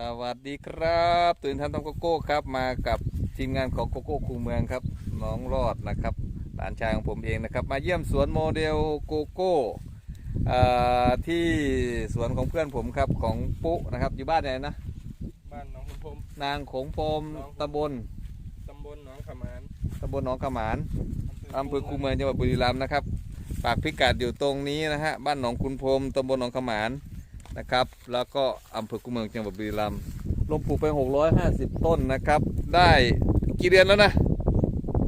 สวัสดีครับ ตื่นทันทำโกโก้ครับ มากับทีมงานของโกโก้คูเมืองครับน้องรอดนะครับหลานชายของผมเองนะครับ มาเยี่ยมสวนโมเดลโกโก้เอ่อที่สวนของเพื่อนผมครับของปุ๊นะครับ อยู่บ้านไหนนะบ้านหนองคุณพรมนางโขงพรมตำบลตำบลหนองขมานตำบลหนองขมานอำเภอคูเมืองจังหวัดบุรีรัมย์นะครับฝากพิกัดอยู่ตรงนี้นะฮะบ้านหนองคุณพรมตำบลหนองขมาน นะครับ แล้วก็อำเภอคูเมืองจังหวัดบุรีรัมย์ลงปลูกไป 650 ต้นนะครับ ได้กี่เดือนแล้วนะ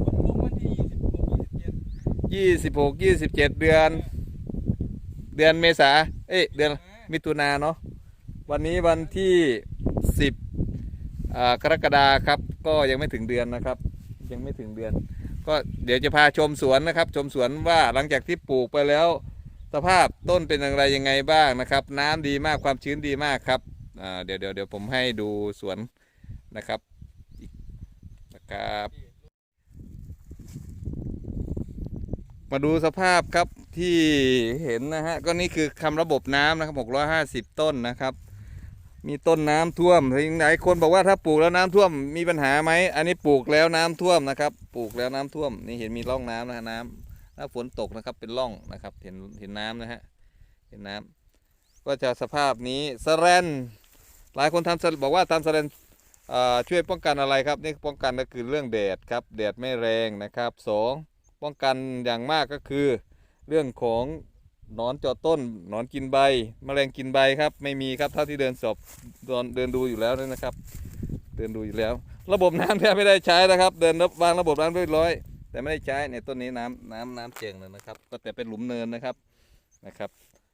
วันลงวันที่ยี่สิบหกยี่สิบเดยี่สิบหกยี่สิบเจ็ดเดือน เดือนเมษาเอ้ยเดือนมิถุนาเนาะวันนี้วันที่สิบกรกฎาครับ ก็ยังไม่ถึงเดือนนะครับ ยังไม่ถึงเดือน ก็เดี๋ยวจะพาชมสวนนะครับ ชมสวนว่าหลังจากที่ปลูกไปแล้ว สภาพต้นเป็นอย่างไรยังไงบ้างนะครับ น้ำดีมากความชื้นดีมากครับเดี๋ยวเดี๋ยวเดี๋ยวผมให้ดูสวนนะครับนะครับ มาดูสภาพครับที่เห็นนะฮะก็นี่คือคำระบบน้ำนะครับ 650 ต้นนะครับ มีต้นน้ำท่วมถึงไหนคนบอกว่าถ้าปลูกแล้วน้ำท่วมมีปัญหาไหมอันนี้ปลูกแล้วน้ำท่วมนะครับ ปลูกแล้วน้ำท่วม นี่เห็นมีร่องน้ำนะฮะน้ำ ถ้าฝนตกนะครับเป็นร่องนะครับเห็นเห็นน้ำนะฮะเห็นน้ำก็จะสภาพนี้สแรนหลายคนทำบอกว่าทำสแรนช่วยป้องกันอะไรครับนี่ป้องกันก็คือเรื่องแดดครับแดดไม่แรงนะครับสองป้องกันอย่างมากก็คือ เรื่องของหนอนเจาะต้นหนอนกินใบแมลงกินใบครับไม่มีครับเท่าที่เดินสอบเดินเดินดูอยู่แล้วนะครับ เดินดูอยู่แล้ว ระบบน้ำแทบไม่ได้ใช้นะครับ เดินวางระบบน้ำเรียบร้อย แต่ไม่ได้ใช้ในต้นนี้น้ำน้ำน้ำเจียงเลยนะครับ ก็แต่เป็นหลุมเนินนะครับนะครับ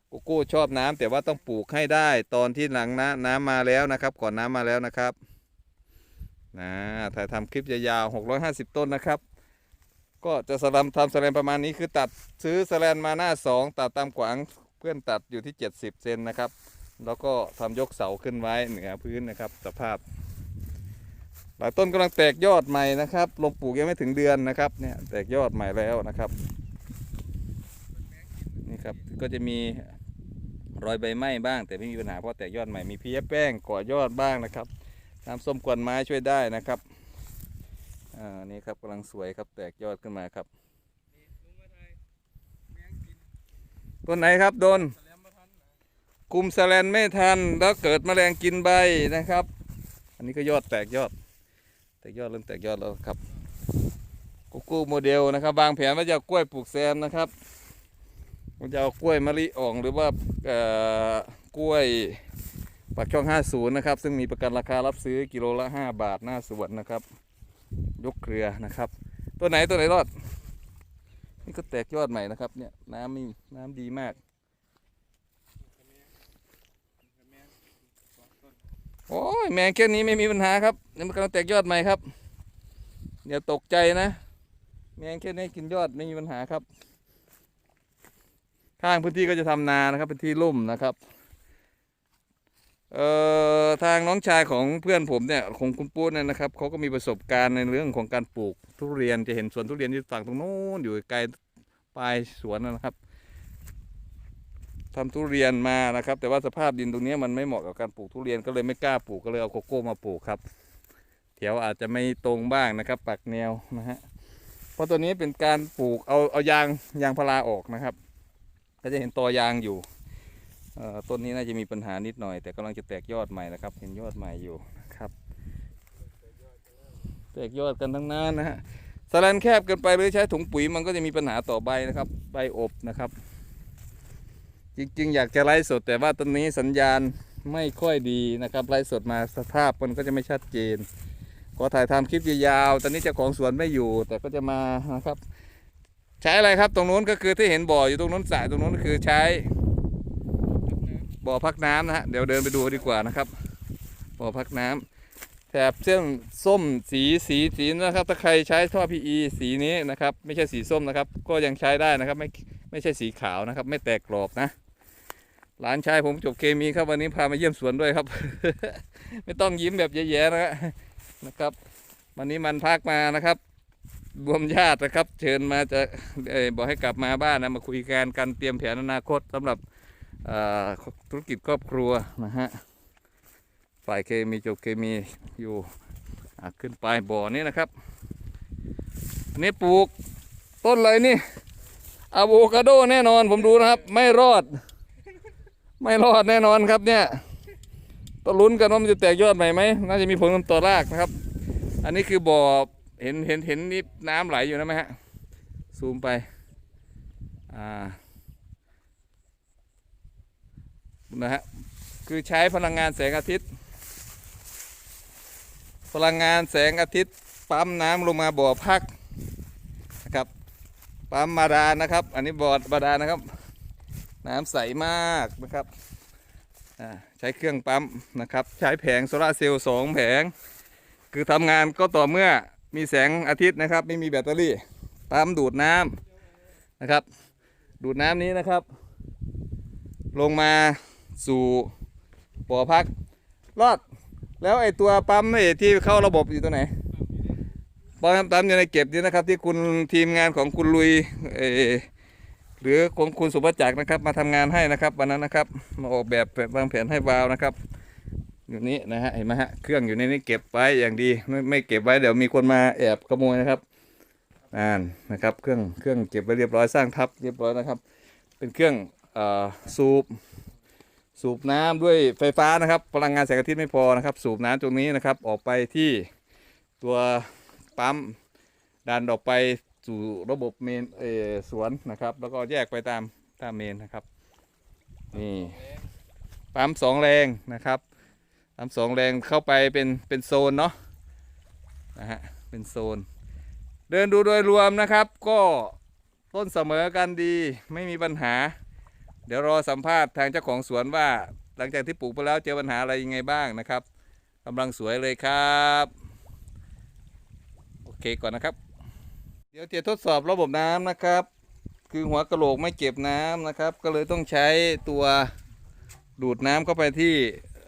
โกโก้ชอบน้ำแต่ว่าต้องปลูกให้ได้ตอนที่หลังน้ำน้ำมาแล้วนะครับ ก่อนน้ำมาแล้วนะครับนะถ่ายทำคลิปยาวๆ650 ต้นนะครับ ก็จะสลัมทำสแลนประมาณนี้คือตัดซื้อสแลนมาหน้าสองตัดตามขวางเพื่อนตัดอยู่ที่ 70 เซนนะครับ แล้วก็ทำยกเสาขึ้นไว้เหนือพื้นนะครับ สภาพ หลายต้นกำลังแตกยอดใหม่นะครับลงปลูกยังไม่ถึงเดือนนะครับเนี่ยแตกยอดใหม่แล้วนะครับนี่ครับก็จะมีรอยใบไหม้บ้าง แต่ไม่มีปัญหาเพราะแตกยอดใหม่มีเพี้ยแป้งก่อยอดบ้างนะครับน้ำส้มกวนไม้ช่วยได้นะครับอ่านี่ครับกำลังสวยครับแตกยอดขึ้นมาครับต้นไหนครับโดนแสลมมาทันนะคุมแสแลนไม่ทันแล้วเกิดแมลงกินใบนะครับ อันนี้ก็ยอดแตกยอด ตกยอดเริ่มแตกยอดแล้วครับโกโก้โมเดลนะครับวางแผนว่าจะกล้วยปลูกแซมนะครับว่าจะเอากล้วยมะลิอ่องหรือว่ากล้วยปากช่อง 50 นะครับ ซึ่งมีประกันราคารับซื้อกิโลละ 5 บาทหน้าสวนนะครับ ยกเครือนะครับ ตัวไหนตัวไหนรอด นี่ก็แตกยอดใหม่นะครับเนี่ยน้ำมีน้ำดีมาก แมงสองต้น โอ้ยแมงแค่นี้ไม่มีปัญหาครับเดี๋ยวมันกำลังแตกยอดใหม่ครับเดี๋ยวตกใจนะ แมงแค่นี้กินยอดไม่มีปัญหาครับ ข้างพื้นที่ก็จะทำนานะครับเป็นที่ลุ่มนะครับเอ่อทางน้องชายของเพื่อนผมเนี่ยของคุณปู้เนี่ยนะครับเขาก็มีประสบการณ์ในเรื่องของการปลูกทุเรียนจะเห็นสวนทุเรียนอยู่ฝั่งตรงโน้นอยู่ไกลปลายสวนนะครับ ทำทุเรียนมานะครับ แต่ว่าสภาพดินตรงนี้มันไม่เหมาะกับการปลูกทุเรียนก็เลยไม่กล้าปลูกก็เลยเอาโกโก้มาปลูกครับแถวอาจจะไม่ตรงบ้างนะครับ ปักแนวนะฮะเพราะตัวนี้เป็นการปลูกเอาเอายางยางพาราออกนะครับ ก็จะเห็นตอยางอยู่ต้นนี้น่าจะมีปัญหานิดหน่อย แต่กำลังจะแตกยอดใหม่นะครับ เห็นยอดใหม่อยู่นะครับ แตกยอดกันทั้งนั้นนะฮะสแลนแคบเกินไปหรือใช้ถุงปุ๋ยมันก็จะมีปัญหาต่อใบนะครับ ใบอบนะครับ จริงๆ อยากจะไลฟ์สด แต่ว่าตอนนี้สัญญาณไม่ค่อยดีนะครับไลฟ์สดมาสภาพมันก็จะไม่ชัดเจน ขอถ่ายทำคลิปยาวๆตอนนี้เจ้าของสวนไม่อยู่ แต่ก็จะมานะครับ ใช้อะไรครับตรงนู้นก็คือที่เห็นบ่ออยู่ตรงนู้นสายตรงนู้นก็คือใช้บ่อพักน้ำนะฮะเดี๋ยวเดินไปดูดีกว่านะครับบ่อพักน้ำแถบเส้นส้มสีสีสีนะครับถ้าใครใช้ท่อ PE สีนี้นะครับ ไม่ใช่สีส้มนะครับ ก็ยังใช้ได้นะครับ ไม่ไม่ใช่สีขาวนะครับ ไม่แตกกรอบนะ หลานชายผมจบเคมีครับวันนี้พามาเยี่ยมสวนด้วยครับ ไม่ต้องยิ้มแบบแย่ๆนะฮะนะครับ วันนี้มันพักมานะครับรวมญาตินะครับ เชิญมาจะเอ่อบอกให้กลับมาบ้านนะมาคุยกันกันเตรียมแผนอนาคตสำหรับธุรกิจครอบครัวนะฮะฝ่ายเคมีจบเคมีอยู่ขึ้นไปบ่อนี้นะครับ อันนี้ปลูกต้นอะไรนี่อะโวคาโดแน่นอนผมดูนะครับ ไม่รอด ไม่รอดแน่นอนครับเนี่ยต้องลุ้นกันว่ามันจะแตกยอดใหม่ไหมน่าจะมีผลต่อรากนะครับ อันนี้คือบ่อเห็นเห็นเห็นนี่น้ำไหลอยู่นะไหมฮะซูมไปอ่านะฮะคือใช้พลังงานแสงอาทิตย์ พลังงานแสงอาทิตย์ ปั๊มน้ำลงมาบ่อพักนะครับปั๊มบาดาลนะครับ อันนี้บ่อบาดาลนะครับ น้ำใสมากนะครับอ่าใช้เครื่องปั๊มนะครับ ใช้แผงโซลาเซลล์สองแผง คือทำงานก็ต่อเมื่อมีแสงอาทิตย์นะครับ ไม่มีแบตเตอรี่ปั๊มดูดน้ำนะครับ ดูดน้ำนี้นะครับ ลงมาสู่บ่อพักรอด แล้วไอตัวปั๊มไอที่เข้าระบบอยู่ตัวไหนปั๊มปั๊มอยู่ในเก็บนี่นะครับ ที่คุณทีมงานของคุณลุยเออ หรือของคุณสุภจักรนะครับ มาทำงานให้นะครับ วันนั้นนะครับ มาออกแบบวางแผนให้วาวนะครับ อยู่นี้นะฮะเห็นไหมฮะเครื่องอยู่ในนี้เก็บไว้อย่างดีไม่ไม่เก็บไว้เดี๋ยวมีคนมาแอบขโมยนะครับอ่านนะครับ เครื่องเครื่องเก็บไว้เรียบร้อยสร้างทับเรียบร้อยนะครับ เป็นเครื่องอสูบสูบน้ำด้วยไฟฟ้านะครับ พลังงานแสงอาทิตย์ไม่พอนะครับ สูบน้ำตรงนี้นะครับ ออกไปที่ตัวปั๊มดันออกไป สู่ระบบเมนเอสวนนะครับ แล้วก็แยกไปตามตามเมนนะครับ นี่ปั๊มสองแรงนะครับปั๊มสองแรงเข้าไปเป็นเป็นโซนเนาะนะฮะเป็นโซน เดินดูโดยรวมนะครับ ก็ต้นเสมอกันดีไม่มีปัญหา เดี๋ยวรอสัมภาษณ์ทางเจ้าของสวนว่า หลังจากที่ปลูกไปแล้วเจอปัญหาอะไรยังไงบ้างนะครับกำลังสวยเลยครับ โอเคก่อนนะครับ เดี๋ยวจะทดสอบระบบน้ำนะครับ คือหัวกระโหลกไม่เก็บน้ำนะครับ ก็เลยต้องใช้ตัวดูดน้ำเข้าไปที่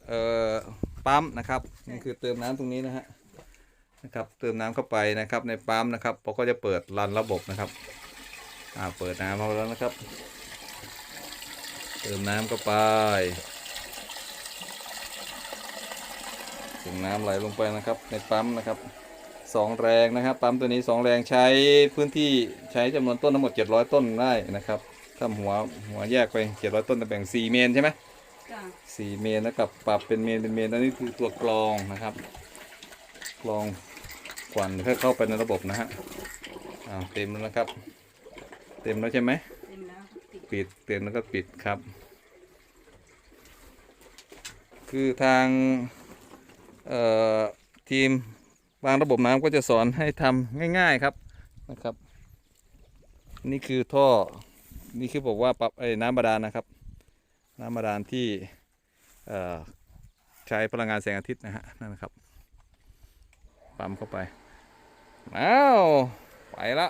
เอ่อปั๊มนะครับนี่คือเติมน้ำตรงนี้นะฮะนะครับ เติมน้ำเข้าไปนะครับในปั๊มนะครับเราก็จะเปิดรันระบบนะครับอ่าเปิดน้ำเข้าแล้วนะครับ เติมน้ำเข้าไปถึงน้ำไหลลงไปนะครับ ในปั๊มนะครับ สองแรงนะครับ ปั๊มตัวนี้สองแรงใช้พื้นที่ใช้จำนวนต้นทั้งหมด 700 ต้นได้นะครับถ้าหัวหัวแยกไป 700 ต้นจะแบ่ง 4 เมนใช่ไหมจ้ะสี่เมนแล้วกับปรับเป็นเมนเป็นเมนอันนี้คือตัวกรองนะครับกรองควันเพื่อเข้าไปในระบบนะฮะอ้าวเต็มแล้วนะครับ เต็มแล้วใช่ไหมเต็มแล้วติดปิดเตือนแล้วก็ปิดครับ คือทาง เอ่อทีม วางระบบน้ำก็จะสอนให้ทำง่าย ๆครับนะครับ นี่คือท่อนี่คือบอกว่าปรับไอ้น้ำบาดาลนะครับ น้ำบาดาลที่ใช้พลังงานแสงอาทิตย์นะฮะนั่นนะครับปั๊มเข้าไปอ้าวไปละ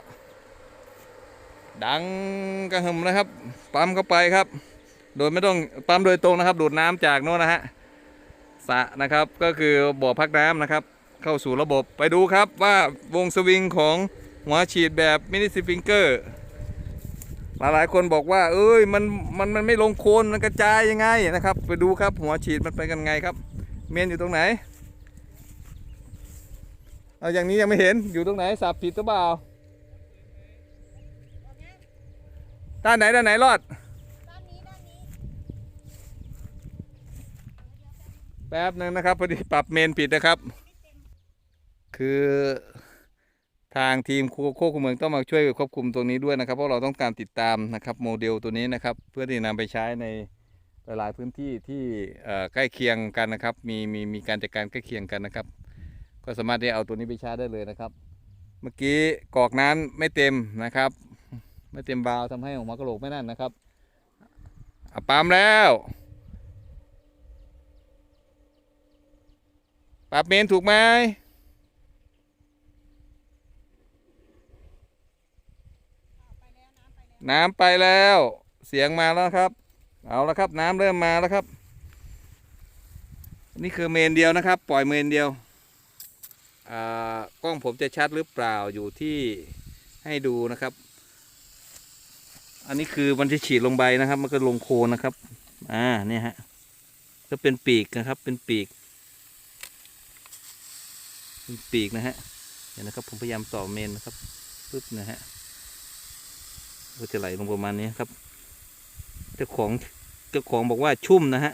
ดังกระหึ่มนะครับ ปั๊มเข้าไปครับ โดยไม่ต้องปั๊มโดยตรงนะครับ ดูดน้ำจากโน้นนะฮะสะนะครับก็คือบ่อพักน้ำนะครับ เข้าสู่ระบบไปดูครับว่าวงสวิงของหัวฉีดแบบมินิสปิงเกอร์หลายๆคนบอกว่า เอ้ยมันมันมันไม่ลงโคนมันกระจายยังไงนะครับ ไปดูครับหัวฉีดมันไปกันไงครับ เมนอยู่ตรงไหนเอาอย่างนี้ยังไม่เห็นอยู่ตรงไหนสับผิดหรือเปล่าด้านไหนด้านไหนรอดแป๊บหนึ่งนะครับพอดีปรับเมนผิดนะครับ คือทางทีมควบคุมเมืองต้องมาช่วยควบคุมตรงนี้ด้วยนะครับ เพราะเราต้องการติดตามนะครับโมเดลตัวนี้นะครับ เพื่อที่จะนำไปใช้ในหลายๆพื้นที่ที่ใกล้เคียงกันนะครับ มีมีมีการจัดการใกล้เคียงกันนะครับ ก็สามารถที่จะเอาตัวนี้ไปใช้ได้เลยนะครับ เมื่อกี้กอกน้ำไม่เต็มนะครับ ไม่เต็มบาวทำให้ออกมากระโหลกไม่นั่นนะครับปั๊มแล้วปรับเมนถูกไหม น้ำไปแล้ว เสียงมาแล้วครับ เอาละครับ น้ำเริ่มมาแล้วครับ นี่คือเมนเดียวนะครับ ปล่อยเมนเดียวอ่ากล้องผมจะชัดหรือเปล่าอยู่ที่ให้ดูนะครับ อันนี้คือมันจะฉีดลงใบนะครับ มันก็ลงโคนนะครับ อ่าเนี่ยฮะก็เป็นปีกนะครับ เป็นปีก เป็นปีกนะฮะเห็นนะครับผมพยายามต่อเมนนะครับปึ๊บนะฮะ ก็จะไหลลงประมาณนี้ครับเจ้าของเจ้าของบอกว่าชุ่มนะฮะ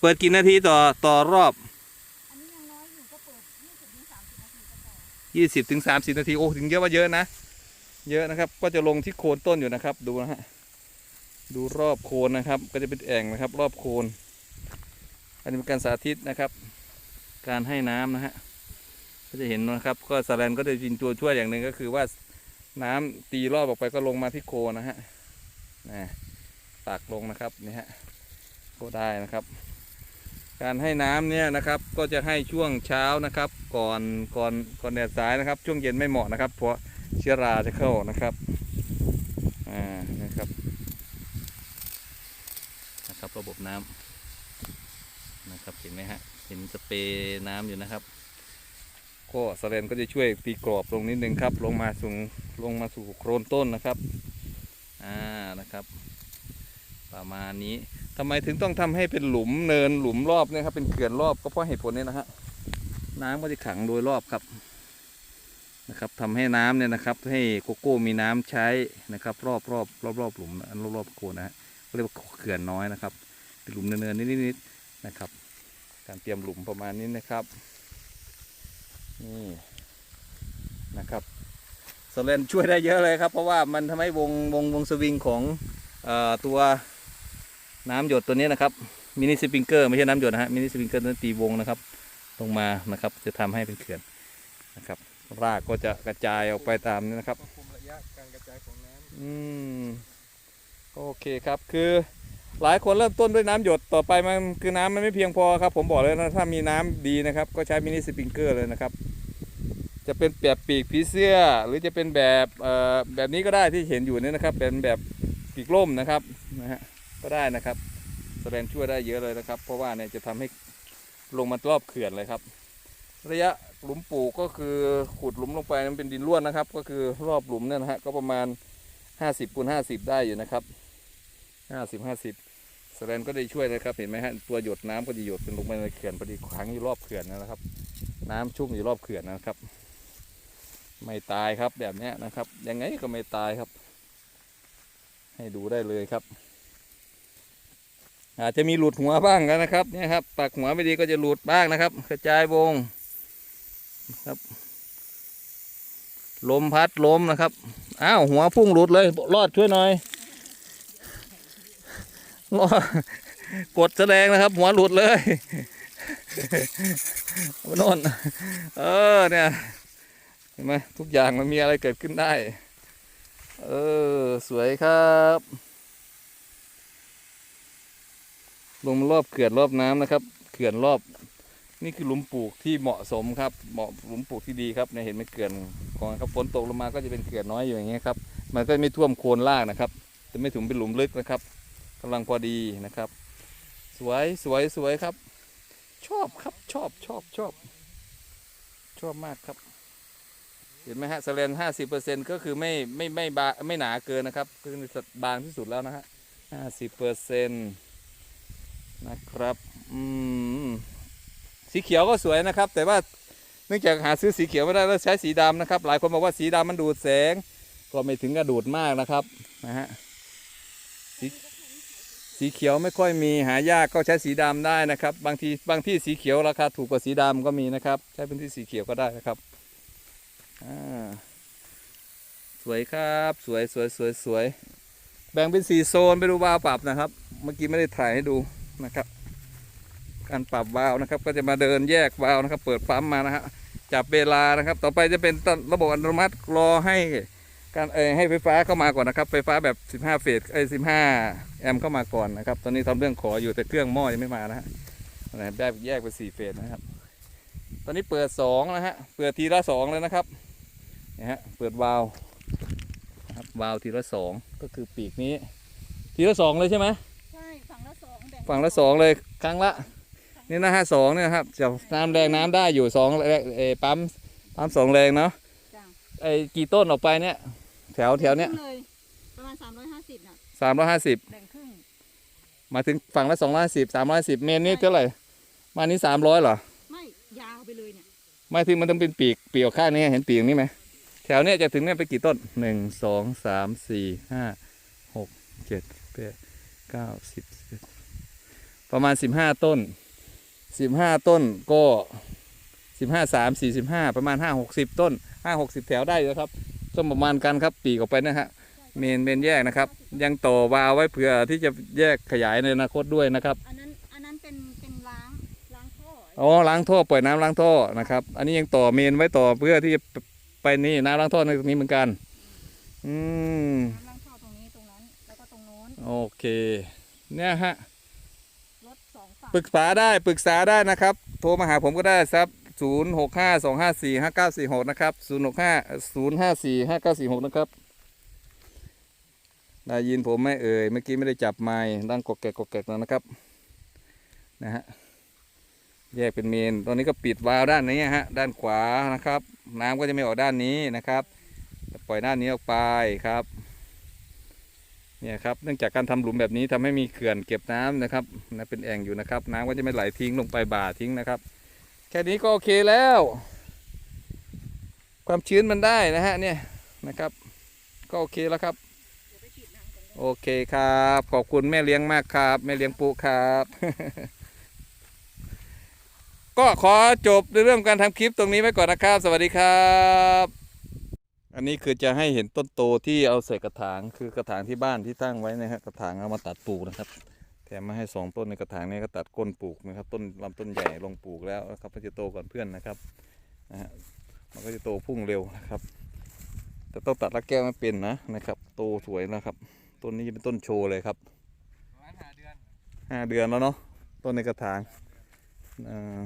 เปิดกี่นาทีต่อต่อรอบอันนี้ยังน้อยอยู่ก็เปิด20ถึง30นาทีก็พอยี่สิบถึงสามสิบนาทีโอ้ถึงเยอะว่าเยอะนะ เยอะนะครับ ก็จะลงที่โคนต้นอยู่นะครับ ดูนะฮะดูรอบโคนนะครับ ก็จะเป็นแอ่งนะครับ รอบโคน อันนี้เป็นการสาธิตนะครับ การให้น้ำนะฮะก็จะเห็นนะครับ ก็สแลนก็จะเป็นตัวช่วยอย่างหนึ่งก็คือว่า น้ำตีรอบออกไปก็ลงมาที่โคนนะฮะนะตักลงนะครับนี่ฮะก็ได้นะครับ การให้น้ำเนี่ยนะครับ ก็จะให้ช่วงเช้านะครับ ก่อนก่อนก่อนแดดสายนะครับ ช่วงเย็นไม่เหมาะนะครับ เพราะเชื้อราจะเข้านะครับอ่านะครับนะครับ ระบบน้ำนะครับเห็นไหมฮะเห็นสเปรย์น้ำอยู่นะครับ ก็สแลนก็จะช่วยตีกรอบลงนิดนึงครับ ลงมาสู่ลงมาสู่โคนต้นนะครับอ่านะครับ ประมาณนี้ทำไมถึงต้องทำให้เป็นหลุมเนินหลุมรอบเนี่ยครับเป็นเขื่อนรอบก็เพราะเหตุผลนี้นะฮะน้ำก็จะขังโดยรอบครับนะครับทำให้น้ำเนี่ยนะครับให้โกโก้มีน้ำใช้นะครับ รอบรอบรอบรอบหลุมอันรอบรอบโคนนะฮะก็เรียกว่าเขื่อนน้อยนะครับเป็นหลุมเนินๆนิดๆนะครับ การเตรียมหลุมประมาณนี้นะครับ นี่นะครับโซเลนช่วยได้เยอะเลยครับ เพราะว่ามันทำให้วงวงวงสวิงของเอ่อตัวน้ำหยดตัวนี้นะครับมินิสปริงเกอร์ไม่ใช่น้ำหยดนะฮะมินิสปริงเกอร์นั้นตีวงนะครับลงมานะครับจะทำให้เป็นเขื่อนนะครับรากก็จะกระจายออกไปตามนี้นะครับควบคุมระยะการกระจายของน้ำอืมโอเคครับคือ หลายคนเริ่มต้นด้วยน้ำหยดต่อไปมันคือน้ำมันไม่เพียงพอครับ ผมบอกเลยนะถ้ามีน้ำดีนะครับ ก็ใช้มินิสปริงเกอร์เลยนะครับ จะเป็นแบบปีกผีเสื้อ หรือจะเป็นแบบแบบนี้ก็ได้ที่เห็นอยู่นี่นะครับ เป็นแบบปีกล่มนะครับนะฮะก็ได้นะครับแสดงช่วยได้เยอะเลยนะครับ เพราะว่าเนี่ยจะทำให้ลงมารอบเขื่อนเลยครับ ระยะหลุมปลูกก็คือขุดหลุมลงไปมันเป็นดินร่วนนะครับ ก็คือรอบหลุมเนี่ยนะฮะก็ประมาณ 50คูณ50 ได้อยู่นะครับ 50 50 สแสดงก็ได้ช่วยนะครับ เห็นไหมฮะตัวหยดน้ำก็จะหยดเป็นลงไปในเขื่อนพอดีขังอยู่รอบเขื่อนนะครับ น้ำชุ่มอยู่รอบเขื่อนนะครับ ไม่ตายครับแบบนี้นะครับ ยังไงก็ไม่ตายครับ ให้ดูได้เลยครับ อาจจะมีหลุดหัวบ้างกันนะครับเนี่ยครับปักหัวไม่ดีก็จะหลุดบ้างนะครับ กระจายวงครับลมพัดลมนะครับ อ้าวหัวพุ่งหลุดเลย รอดช่วยหน่อย กดแสดงนะครับ หัวหลุดเลยโน่นเออเนี่ยเห็นไหมทุกอย่างมันมีอะไรเกิดขึ้นได้ เออ สวยครับลงมรอบเขื่อนรอบน้ำนะครับ เขื่อนรอบ นี่คือหลุมปลูกที่เหมาะสมครับ เหมาะหลุมปลูกที่ดีครับเนี่ยเห็นไหมเขื่อนของครับฝนตกลงมาก็จะเป็นเขื่อนน้อยอยู่อย่างเงี้ยครับ มันก็ไม่ท่วมโคนล่างนะครับ จะไม่ถึงเป็นหลุมลึกนะครับ กำลังพอดีนะครับ สวยสวยสวยครับ ชอบครับชอบชอบชอบ ชอบมากครับ เห็นไหมฮะสแลนห้าสิบเปอร์เซ็นก็คือไม่ไม่ไม่บาไม่หนาเกินนะครับคือบางที่สุดแล้วนะฮะห้าสิบเปอร์เซ็นต์นะครับอืมสีเขียวก็สวยนะครับ แต่ว่าเนื่องจากหาซื้อสีเขียวไม่ได้แล้วใช้สีดำนะครับ หลายคนบอกว่าสีดำมันดูดแสง ก็ไม่ถึงกับดูดมากนะครับนะฮะ สีเขียวไม่ค่อยมีหายากก็ใช้สีดำได้นะครับ บางทีบางที่สีเขียวราคาถูกกว่าสีดำก็มีนะครับ ใช้พื้นที่สีเขียวก็ได้นะครับสวยครับ สวยสวยสวยสวยแบ่งเป็นสีโซนไปดูวาวปรับนะครับ เมื่อกี้ไม่ได้ถ่ายให้ดูนะครับ การปรับวาวนะครับ ก็จะมาเดินแยกวาวนะครับ เปิดปั๊มมานะฮะจับเวลานะครับ ต่อไปจะเป็นระบบอัตโนมัติรอให้ การเออให้ไฟฟ้าเข้ามาก่อนนะครับไฟฟ้าแบบ 15 เฟสเอ้ย15 แอมป์เข้ามาก่อนนะครับ ตอนนี้ทำเรื่องขออยู่แต่เครื่องหม้อยังไม่มานะฮะนะแบบแยกเป็น4เฟสนะครับ ตอนนี้เปิด2นะฮะเปิดทีละ2เลยนะครับเนี่ยฮะเปิดวาล์วนะครับวาล์วทีละ 2 ก็คือปีกนี้ ทีละ 2 เลยใช่ไหมใช่ฝั่งละสองแบ่งฝั่งละสองเลยครั้งละนี่นะฮะสองเนี่ยครับจะน้ำแรงน้ำได้อยู่สองแรงเออปั๊มปั๊มสองแรงเนาะจ้ะไอ้กี่ต้นออกไปเนี่ย แถวแถวเนี้ยครึ่งเลยประมาณ350น่ะสามร้อยห้าสิบแบ่งครึ่งมาถึงฝั่งละสองร้อยสิบสามร้อยสิบเมนนี่เท่าไหร่มานี้สามร้อยเหรอไม่ยาวไปเลยเนี่ยไม่ถึงมันต้องเป็นปีกปีกออกข้างนี้เห็นปีกนี้ไหมแถวเนี้ยจะถึงเนี่ยไปกี่ต้นหนึ่งสองสามสี่ห้าหกเจ็ดแปดเก้าสิบสิบเอ็ดประมาณสิบห้าต้นสิบห้าต้นก็สิบห้าสามสี่สิบห้าประมาณห้าหกสิบต้นห้าหกสิบแถวได้เลยครับ ต้นประมาณกันครับปีกออกไปนะฮะเมนเมนแยกนะครับ ยังต่อวาล์วไว้เผื่อที่จะแยกขยายในอนาคตด้วยนะครับอันนั้นอันนั้นเป็นเป็นล้างล้างท่ออ๋อล้างท่อปล่อยน้ำล้างท่อนะครับ อันนี้ยังต่อเมนไว้ต่อเพื่อที่จะไปนี่น้ำล้างท่อในตรงนี้เหมือนกัน อืมน้ำล้างท่อตรงนี้ตรงนั้นแล้วก็ตรงโน้นโอเค เนี่ยฮะรถสองฝั่งปรึกษาได้ปรึกษาได้นะครับ โทรมาหาผมก็ได้ครับ ศูนย์หกห้าสองห้าสี่ห้าเก้าสี่หกนะครับศูนย์หกห้าศูนย์ห้าสี่ห้าเก้าสี่หกนะครับได้ยินผมไม่เอ่ยเมื่อกี้ไม่ได้จับไม้ดังกอกแกกกอกแกกแล้วนะครับนะฮะแยกเป็นเมนตอนนี้ก็ปิดวาล์วด้านนี้ฮะด้านขวานะครับ น้ำก็จะไม่ออกด้านนี้นะครับ ปล่อยด้านนี้ออกไปครับเนี่ยครับเนื่องจากการทำหลุมแบบนี้ทำให้มีเขื่อนเก็บน้ำนะครับนะเป็นแอ่งอยู่นะครับ น้ำก็จะไม่ไหลทิ้งลงไปบ่าทิ้งนะครับ ค่นี้ก็โอเคแล้ว ความชื้นมันได้นะฮะเนี่ยนะครับ ก็โอเคแล้วครับ โอเคครับ ขอบคุณแม่เลี้ยงมากครับ แม่เลี้ยงปูครับ ก็ขอจบในเรื่องการทำคลิปตรงนี้ไว้ก่อนนะครับ สวัสดีครับ อันนี้คือจะให้เห็นต้นโตที่เอาใส่กระถางคือกระถางที่บ้านที่ตั้งไว้นะฮะกระถางเอามาตัดปลูกนะครับ แถมมาให้สองต้นในกระถางนี้ก็ตัดก้นปลูกนะครับ ต้นลำต้นใหญ่ลงปลูกแล้วนะครับก็จะโตก่อนเพื่อนนะครับนะฮะมันก็จะโตพุ่งเร็วนะครับ แต่ต้องตัดละแก้วไม่เป็นนะนะครับ โตสวยนะครับ ต้นนี้จะเป็นต้นโชว์เลยครับประมาณห้าเดือนห้าเดือนแล้วเนาะต้นในกระถางเอ่อ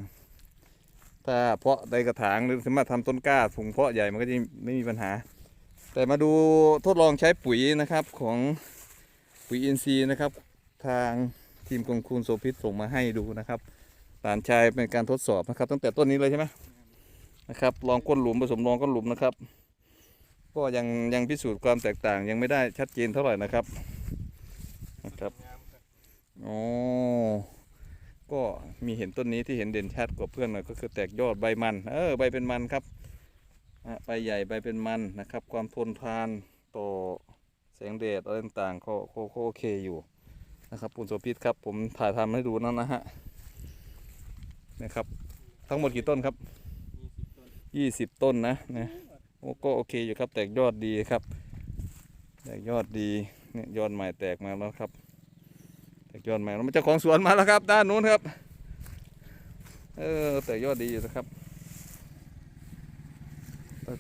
ถ้าเพาะในกระถางหรือสามารถทำต้นกล้าถุงเพาะใหญ่มันก็จะไม่มีปัญหา แต่มาดูทดลองใช้ปุ๋ยนะครับของปุ๋ยอินทรีย์นะครับ ทางทีมกองคูณโสพิษส่งมาให้ดูนะครับ หลานชายเป็นการทดสอบนะครับ ตั้งแต่ต้นนี้เลยใช่ไหมนะครับ ลองก้นหลุมผสมลองก้นหลุมนะครับ ก็ยังยังพิสูจน์ความแตกต่างยังไม่ได้ชัดเจนเท่าไหร่นะครับนะครับอ๋อก็มีเห็นต้นนี้ที่เห็นเด่นชัดกว่าเพื่อนหน่อยก็คือแตกยอดใบมัน เออใบเป็นมันครับใบใหญ่ใบเป็นมันนะครับ ความทนทานต่อแสงแดดอะไรต่างๆก็โอเคอยู่ นะครับปุณโสพิษครับ ผมถ่ายทำให้ดูนั่นนะฮะนะครับ ทั้งหมดกี่ต้นครับยี่สิบต้นนะนะโอ้ก็โอเคอยู่ครับ แตกยอดดีครับ แตกยอดดีเนี่ยยอดใหม่แตกมาแล้วครับแตกยอดใหม่แล้วมันเจ้าของสวนมาแล้วครับด้านนู้นครับเออแตกยอดดีอยู่นะครับ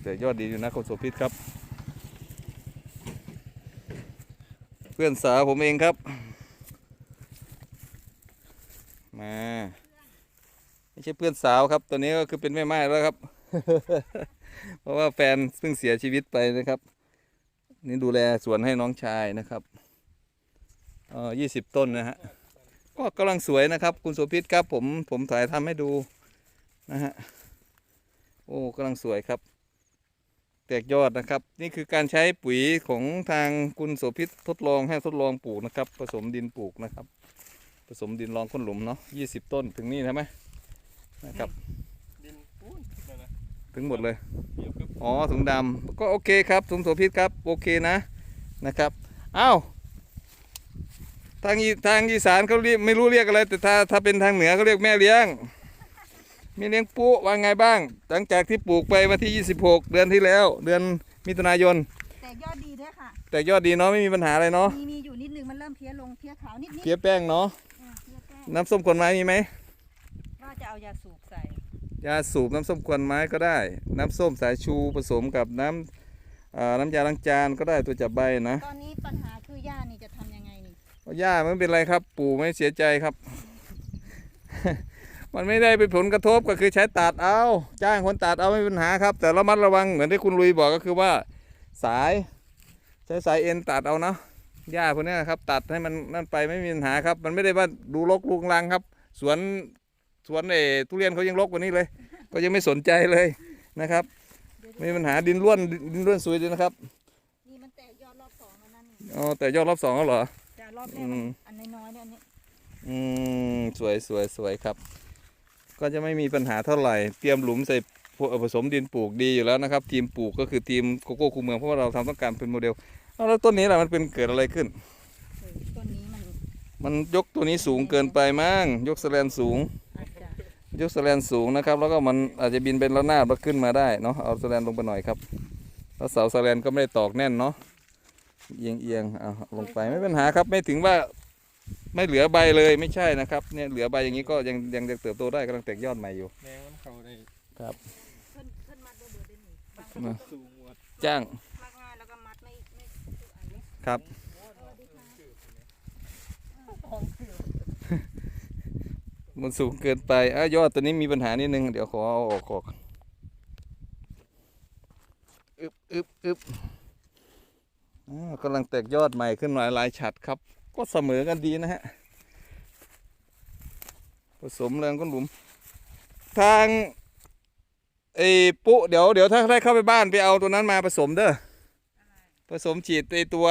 แตกยอดดีอยู่นะคุณโสภิตครับ เพื่อนสาวผมเองครับ มาไม่ใช่เพื่อนสาวครับ ตัวนี้ก็คือเป็นแม่ไม้แล้วครับ เพราะว่าแฟนเพิ่งเสียชีวิตไปนะครับ นี่ดูแลสวนให้น้องชายนะครับเออยี่สิบต้นนะฮะก็กำลังสวยนะครับ คุณโสภิตครับ ผมผมถ่ายทำให้ดูนะฮะโอ้กำลังสวยครับ แตกยอดนะครับ นี่คือการใช้ปุ๋ยของทางคุณโสภิตทดลองให้ทดลองปลูกนะครับ ผสมดินปลูกนะครับ ผสมดินรองก้นหลุมเนาะยี่สิบต้นถึงนี่ใช่ไหมนะครับ ดินปูนนั่นนะถึงหมดเลยเกี่ยวกับอ๋อถุงดำก็โอเคครับถุงโสภิตครับโอเคนะนะครับอ้าวทางอีทางอีสานเขาเรียกไม่รู้เรียกอะไร แต่ถ้าถ้าเป็นทางเหนือเขาเรียกแม่เลี้ยงแม่เลี้ยงปุ๊ว่าไงบ้าง หลังจากที่ปลูกไปวันที่ 26 เดือนที่แล้ว เดือนมิถุนายน แต่ยอดดีด้วยค่ะ แต่ยอดดีเนาะไม่มีปัญหาอะไรเนาะมีมีอยู่นิดนึงมันเริ่มเพี้ยลงเพี้ยขาวนิดนิดเพี้ยแป้งเนาะอ่าเพี้ยแป้ง น้ำส้มขวดไม้มีไหมว่าจะเอายาสูบใส่ ยาสูบน้ำส้มขวดไม้ก็ได้ น้ำส้มสายชูผสมกับน้ำอ่าน้ำยาล้างจานก็ได้ตัวจับใบนะตอนนี้ปัญหาคือย่านี่จะทำยังไงนี่หญ้ามันไม่เป็นไรครับ ปู่ไม่เสียใจครับ มันไม่ได้เป็นผลกระทบก็คือใช้ตัดเอาจ้างคนตัดเอาไม่มีปัญหาครับ แต่ระมัดระวังเหมือนที่คุณลุยบอกก็คือว่า สาย ใช้สายเอ็นตัดเอาเนาะ หญ้าพวกเนี้ยครับ ตัดให้มันนั่นไปไม่มีปัญหาครับ มันไม่ได้ว่าดูรกลุงรังครับ สวนสวนเออทุเรียนเขายังรกกว่านี้เลย ก็ยังไม่สนใจเลยนะครับเดี๋ยวไม่มีปัญหาดินร่วนดินร่วนสวยดีนะครับนี่มันแตกยอดรอบสองแล้วนั่นอ๋อแต่ยอดรอบสองแล้วเหรอจะรอบแรอืกมันมอันน้อยๆเนี่ยอันนี้อืมสวยสวยสวยครับ ก็จะไม่มีปัญหาเท่าไหร่ เตรียมหลุมใส่พวกผสมดินปลูกดีอยู่แล้วนะครับ ทีมปลูกก็คือทีมโกโก้คูเมืองเพราะว่าเราทำต้องการเป็นโมเดลเอา แล้วต้นนี้ล่ะมันเป็นเกิดอะไรขึ้นเออต้นนี้มันมันยกตัวนี้สูงเกินไปมั้งยกสแลนสูง อาจจะยกสแลนสูงนะครับ แล้วก็มันอาจจะบินเป็นระนาบแล้วขึ้นมาได้เนาะเอาสแลนลงไปหน่อยครับ แล้วเสาสแลนก็ไม่ได้ตอกแน่นเนาะเอียงเอียงๆเอาลงไปไม่เป็นปัญหาครับ ไม่ถึงว่าไม่เหลือใบเลยไม่ใช่นะครับเนี่ยเหลือใบอย่างนี้ก็ยังยังยังเติบโตได้กำลังแตกยอดใหม่อยู่ แมงมันเข้าในครับ เพิ่นเพิ่นมัดด้วยเบอร์เดนนี่บางคนนะสูงหมดจ้าง ครับสวัสดีค่ะมันสูงเกินไปอะยอดตัวนี้มีปัญหานิดนึง เดี๋ยวขอเอาออกออกอึบอึบอึบอ่ากำลังแตกยอดใหม่ขึ้นหน่อยหลายฉัดครับ ก็เสมอกันดีนะฮะ ผสมแรงก้นหลุม ทางไอ้ปุ๊เดี๋ยวเดี๋ยวถ้าได้เข้าไปบ้านไปเอาตัวนั้นมาผสมเด้อ ผสมฉีดไอ้ตัว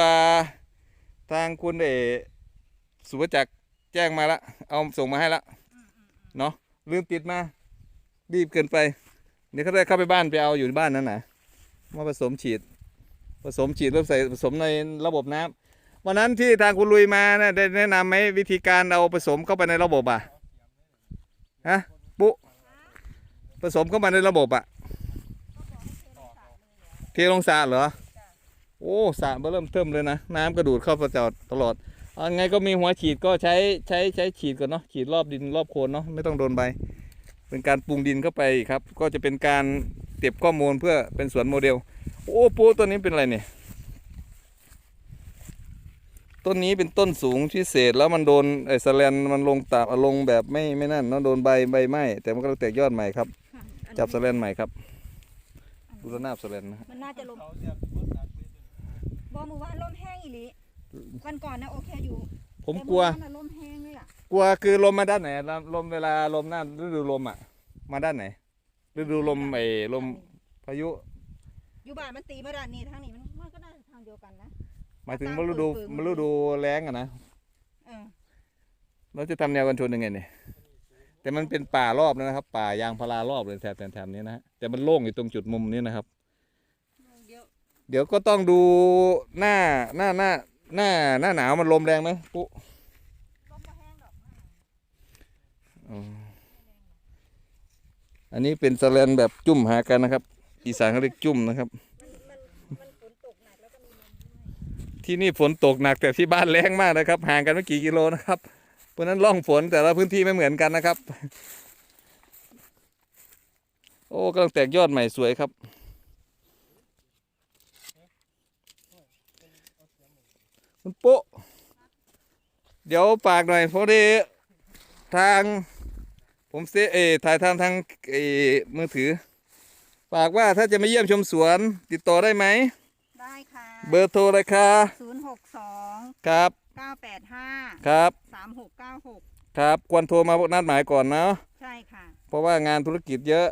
ทางคุณเอสุวจักรแจ้งมาละ เอาส่งมาให้ละเนาะลืมติดมา รีบเกินไป เดี๋ยวเขาได้เข้าไปบ้านไปเอาอยู่บ้านนั้นนะมาผสมฉีด ผสมฉีดแล้วใส่ผสมในระบบน้ำวันนั้นที่ทางคุณลุยมานะได้แนะนำไหมวิธีการเอาผสมเข้าไปในระบบอะฮะปุ๊ผสมเข้ามาในระบบอะเทลงสระเหรอ โอ้สระเริ่มเทิมเลยนะ น้ำกระดูดเข้าประจอดตลอดเอาไงก็มีหัวฉีดก็ใช้ใช้ใช้ฉีดก่อนเนาะฉีดรอบดินรอบโคนเนาะไม่ต้องโดนใบ เป็นการปรุงดินเข้าไปอีกครับ ก็จะเป็นการเก็บข้อมูลเพื่อเป็นสวนโมเดล โอ้ปูต้นนี้เป็นอะไรเนี่ยต้นนี้เป็นต้นสูงพิเศษแล้วมันโดนไอ้สแลนมันลงตาลงแบบไม่ไม่นั่นเนาะโดนใบใบไหม้แต่มันก็แตกยอดใหม่ครับค่ะอันนี้จับสแลนใหม่ครับดูระนาบสแลนนะฮะมันน่าจะลม อมือว่าลมแห้งอีหลีวันก่อนนะโอเคอยู่ผมกลัวแต่เมื่อานน่ะลมแห้งเลยอะกลัวคือลมมาด้านไหนลมลมเวลาลมหน้าฤดูลมอะ มาด้านไหนฤดูลมไอ้ลมพายุอยู่บ้านมันตีมาด้านนี้ทางนี้มันมันก็น่าจะทางเดียวกันนะ หมายถึงว่าฤดูฤดูแล้งอะนะเออเราจะทำแนวกันชนยังไงเนี่ยแต่มันเป็นป่ารอบนะครับ ป่ายางพารารอบเลยแถบแถบๆนี้นะฮะแต่มันโล่งอยู่ตรงจุดมุมนี้นะครับเดี๋ยว เดี๋ยวก็ต้องดูหน้าหน้าหน้าหน้าหน้าหนาวมันลมแรงไหมปุ๊อันนี้เป็นสแลนแบบจุ่มหากันนะครับ อีสานเขาเรียกจุ่มนะครับ ที่นี่ฝนตกหนักแต่ที่บ้านแรงมากนะครับ ห่างกันไม่กี่กิโลนะครับ เพราะฉะนั้นร่องฝนแต่ละพื้นที่ไม่เหมือนกันนะครับ โอ้กำลังแตกยอดใหม่สวยครับ คุณปุ๊เดี๋ยวฝากหน่อยเพราะที่ทางผมเซเออถ่ายทำทางเออมือถือ ฝากว่าถ้าจะมาเยี่ยมชมสวน ติดต่อได้ไหม ได้ค่ะ เบอร์โทรเลยค่ะศูนย์หกสองครับ เก้าแปดห้าครับสามหกเก้าหกครับ ควรโทรมานัดหมายก่อนนะใช่ค่ะ เพราะว่างานธุรกิจเยอะ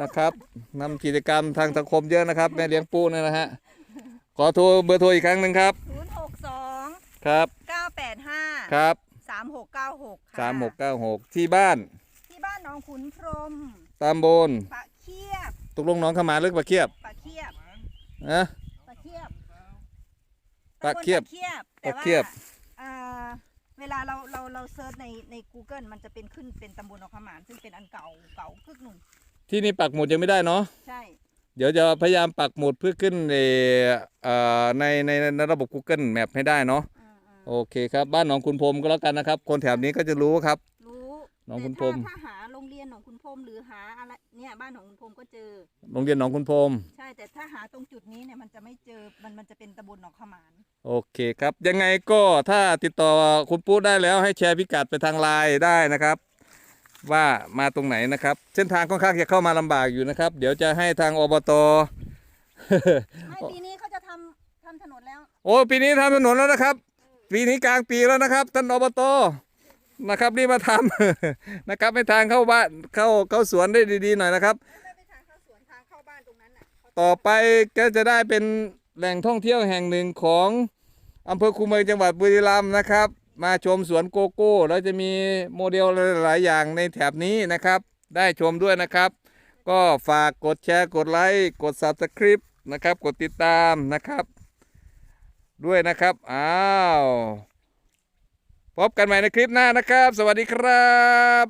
นะครับนำกิจกรรมทางสังคมเยอะนะครับแม่เลี้ยงปูเนี่ยนะฮะ ขอโทรเบอร์โทรอีกครั้งหนึ่งครับศูนย์หกสอง ครับเก้าแปดห้าครับสามหกเก้าหกค่ะสามหกเก้าหกที่บ้านที่บ้านหนองขุนพรหมตามบนปะเคียบตกลงน้องขมาเลือกปลาเคียบปะเคียบนะ ปะเคียบปะเคียบตำลปะเคียบแต่ปะว่าเคียบ อ่าเวลาเราเราเราเซิร์ชในใน Google มันจะเป็นขึ้นเป็นตำบลออกขมานซึ่งเป็นอันเก่าเก่าคึกหนุ่นที่นี่ปักหมุดยังไม่ได้เนาะใช่ เดี๋ยวจะพยายามปักหมุดเพื่อขึ้นในเอ่อในในในระบบ Google Map ให้ได้เนาะอ่าอ่า โอเคครับบ้านหนองคุณพรมก็แล้วกันนะครับ คนแถวนี้ก็จะรู้ครับ รู้หนองคุณพรแต่หมถ้าถ้าหาโรงเรียนหนองคุณพรมหรือหาอะไรเนี่ยบ้านหนองคุณพรมก็เจอ โรงเรียนหนองคุณพรมใช่แต่ถ้าหาตรงจุดนี้เนี่ยมันจะไม่เจอมันมันจะเป็นตำบลหนองขมาน โอเคครับ ยังไงก็ถ้าติดต่อคุณปุ๊ได้แล้วให้แชร์พิกัดไปทางไลน์ได้นะครับ ว่ามาตรงไหนนะครับ เส้นทางค่อนข้างจะเข้ามาลำบากอยู่นะครับ เดี๋ยวจะให้ทางอบต ไม่ปีนี้เขาจะทำทำถนนแล้ว โอ้ปีนี้ทำถนนแล้วนะครับ ปีนี้กลางปีแล้วนะครับ ท่านอบตนะครับรีบมาทำนะครับให้ทางเข้าบ้านเข้าเข้าสวนได้ดีๆหน่อยนะครับไม่ไปทางเข้าสวนทางเข้าบ้านตรงนั้นน่ะเขาต่อไปก็จะได้เป็นแหล่งท่องเที่ยวแห่งหนึ่งของอำเภอคูเมืองจังหวัดบุรีรัมย์นะครับ มาชมสวนโกโก้ แล้วจะมีโมเดลหลายๆอย่างในแถบนี้นะครับ ได้ชมด้วยนะครับ ก็ฝากกดแชร์กดไลค์กด subscribe นะครับ กดติดตามนะครับ ด้วยนะครับ อ้าว พบกันใหม่ในคลิปหน้านะครับ สวัสดีครับ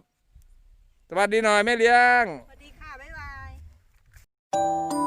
สวัสดีหน่อยแม่เลี้ยง สวัสดีค่ะ บ๊ายบาย